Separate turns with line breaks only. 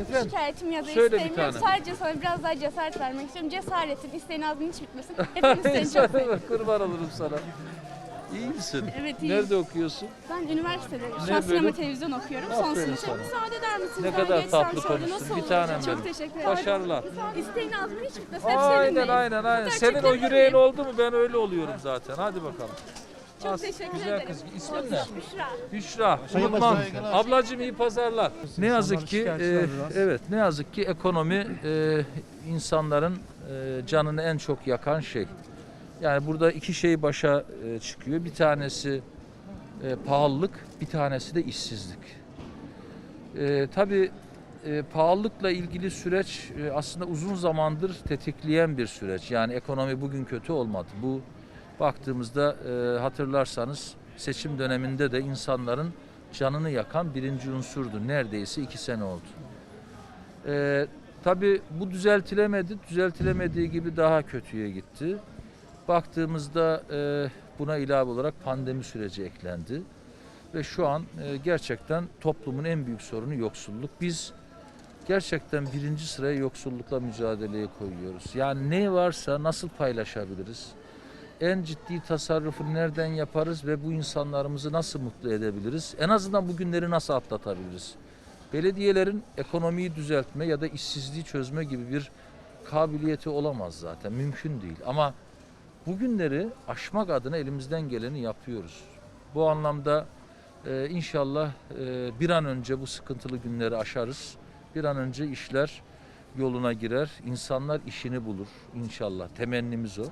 Efendim?
Şikayetim ya da
Söyle bir
isteğim yok.
tane.
Sadece sana biraz daha cesaret vermek istiyorum. Cesaretin, isteğin ağzının hiç bitmesin. Hepimiz seni çok seviyoruz.
Kurban olurum sana. İyi misin?
Evet, iyiyim.
Nerede okuyorsun?
Ben üniversitede şu an sinema
bölüm?
televizyon okuyorum. Son
Aferin
sınıfta.
sana.
Müsaade eder misin?
Ne
Sen
kadar tatlı
söyle.
konuştun.
Nasıl
Bir
olacak?
tanem benim.
Çok teşekkür ederim.
Başarılar.
İsteğin ağzının hiç bitmesin. Hep
Aynen
seninleyim.
aynen aynen. Senin o yüreğin
miyim?
oldu mu ben öyle oluyorum zaten. Hadi bakalım.
Çok
Az-
teşekkür
güzel
ederim.
kız. İsmin ne?
Büşra.
Büşra. Unutmam. Ablacığım iyi pazarlar. Ne yazık ki e, evet ne yazık ki ekonomi e, insanların e, canını en çok yakan şey. Yani burada iki şey başa e, çıkıyor. Bir tanesi e, pahalılık, bir tanesi de işsizlik. E, tabii e, pahalılıkla ilgili süreç e, aslında uzun zamandır tetikleyen bir süreç. Yani ekonomi bugün kötü olmadı. Bu baktığımızda e, hatırlarsanız seçim döneminde de insanların canını yakan birinci unsurdu. Neredeyse iki sene oldu. E, tabii bu düzeltilemedi. Düzeltilemediği gibi daha kötüye gitti. Baktığımızda e, buna ilave olarak pandemi süreci eklendi. Ve şu an e, gerçekten toplumun en büyük sorunu yoksulluk. Biz gerçekten birinci sıraya yoksullukla mücadeleye koyuyoruz. Yani ne varsa nasıl paylaşabiliriz? En ciddi tasarrufu nereden yaparız ve bu insanlarımızı nasıl mutlu edebiliriz? En azından bu günleri nasıl atlatabiliriz? Belediyelerin ekonomiyi düzeltme ya da işsizliği çözme gibi bir kabiliyeti olamaz zaten. Mümkün değil. Ama bugünleri aşmak adına elimizden geleni yapıyoruz. Bu anlamda e, inşallah e, bir an önce bu sıkıntılı günleri aşarız. Bir an önce işler yoluna girer. İnsanlar işini bulur inşallah. Temennimiz o.